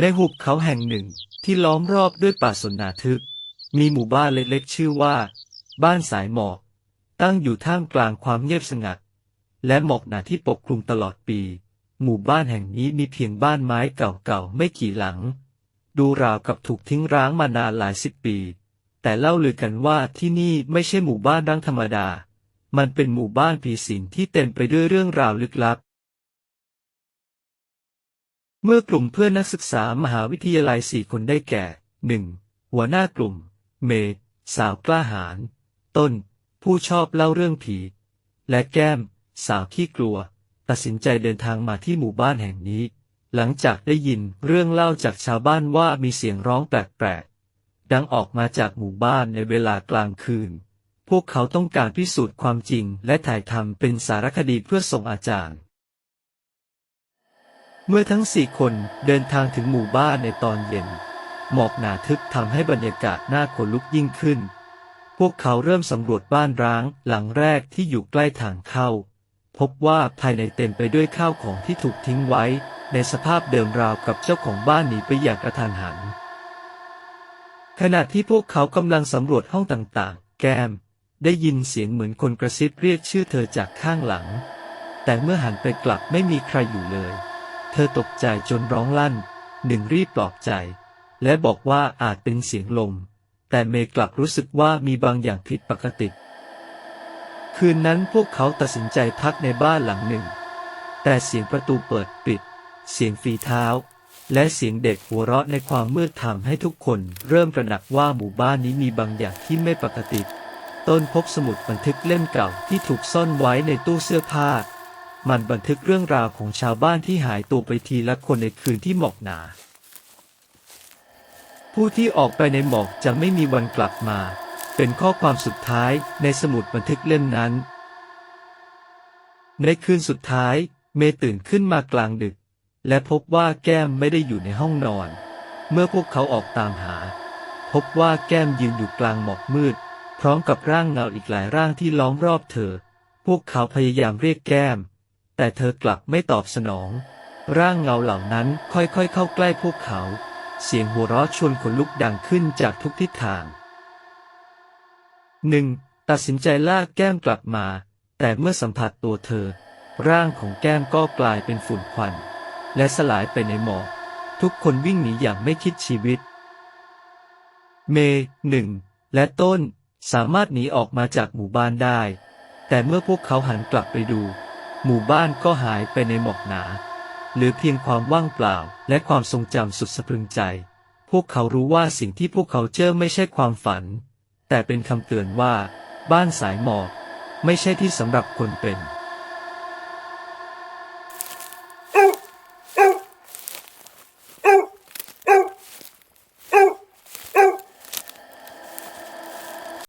ในหุบเขาแห่งหนึ่งที่ล้อมรอบด้วยป่าสนนาทึกมีหมู่บ้านเล็กๆ ชื่อว่า บ้านสายหมอก ตั้งอยู่ท่ามกลางความเงียบสงัด และหมอกหนาที่ปกคลุมตลอดปี หมู่บ้านแห่งนี้มีเพียงบ้านไม้เก่าๆไม่กี่หลัง ดูราวกับถูกทิ้งร้างมานานหลายสิบปี แต่เล่าลือกันว่าที่นี่ไม่ใช่หมู่บ้านดั้งธรรมดา มันเป็นหมู่บ้านผีสิงที่เต็มไปด้วยเรื่องราวลึกลับ เมื่อกลุ่มเพื่อนนักศึกษามหาวิทยาลัยสี่คนได้แก่หนึ่งหัวหน้ากลุ่ม เมย์สาวกล้าหาญต้น ผู้ชอบเล่าเรื่องผี และแก้ม สาวขี้กลัว ตัดสินใจเดินทางมาที่หมู่บ้านแห่งนี้ หลังจากได้ยินเรื่องเล่าจากชาวบ้านว่ามีเสียงร้องแปลกๆ ดังออกมาจากหมู่บ้านในเวลากลางคืน พวกเขาต้องการพิสูจน์ความจริงและถ่ายทำเป็นสารคดีเพื่อส่งอาจารย์ เมื่อทั้งสี่คนเดินทางถึงหมู่บ้านในตอนเย็น หมอกหนาทึบทำให้บรรยากาศน่าขนลุกยิ่งขึ้น พวกเขาเริ่มสำรวจบ้านร้างหลังแรกที่อยู่ใกล้ทางเข้า พบว่าภายในเต็มไปด้วยข้าวของที่ถูกทิ้งไว้ ในสภาพเดิมราวกับเจ้าของบ้านหนีไปอย่างกระทันหัน ขณะที่พวกเขากำลังสำรวจห้องต่างๆ แก้ม ได้ยินเสียงเหมือนคนกระซิบเรียกชื่อเธอจากข้างหลัง แต่เมื่อหันไปกลับไม่มีใครอยู่เลย เธอตกใจจนร้องลั่น หนึ่งรีบปลอบใจ และบอกว่าอาจเป็นเสียงลม แต่เมย์กลับรู้สึกว่ามีบางอย่างผิดปกติ คืนนั้นพวกเขาตัดสินใจพักในบ้านหลังหนึ่ง แต่เสียงประตูเปิดปิด เสียงฝีเท้า และเสียงเด็กหัวเราะในความมืดทำให้ทุกคนเริ่มตระหนักว่าหมู่บ้านนี้มีบางอย่างที่ไม่ปกติต้นพบสมุดบันทึกเล่มเก่าที่ถูกซ่อนไว้ในตู้เสื้อผ้า มันบันทึกเรื่องราวของชาวบ้านที่หายตัวไปทีละคนในคืนที่หมอกหนา ผู้ที่ออกไปในหมอกจะไม่มีวันกลับมา เป็นข้อความสุดท้ายในสมุดบันทึกเล่มนั้น ในคืนสุดท้าย เมย์ตื่นขึ้นมากลางดึก และพบว่าแก้มไม่ได้อยู่ในห้องนอน เมื่อพวกเขาออกตามหา พบว่าแก้มยืนอยู่กลางหมอกมืด พร้อมกับร่างเงาอีกหลายร่างที่ล้อมรอบเธอ พวกเขาพยายามเรียกแก้ม แต่เธอกลับไม่ตอบสนอง ร่างเงาเหล่านั้นค่อยๆเข้าใกล้พวกเขา เสียงหัวเราะชวนขนลุกดังขึ้นจากทุกทิศทางหนึ่งตัดสินใจลากแก้มกลับมา แต่เมื่อสัมผัสตัวเธอ ร่างของแก้มก็กลายเป็นฝุ่นควัน และสลายไปในหมอกทุกคนวิ่งหนีอย่างไม่คิดชีวิต เมย์หนึ่งและต้นสามารถหนีออกมาจากหมู่บ้านได้ แต่เมื่อพวกเขาหันกลับไปดู หมู่บ้านก็หายไปในหมอกหนา เหลือเพียงความว่างเปล่าและความทรงจำสุดสะพรึงใจ พวกเขารู้ว่าสิ่งที่พวกเขาเจอไม่ใช่ความฝัน แต่เป็นคำเตือนว่า บ้านสายหมอก ไม่ใช่ที่สำหรับคนเป็น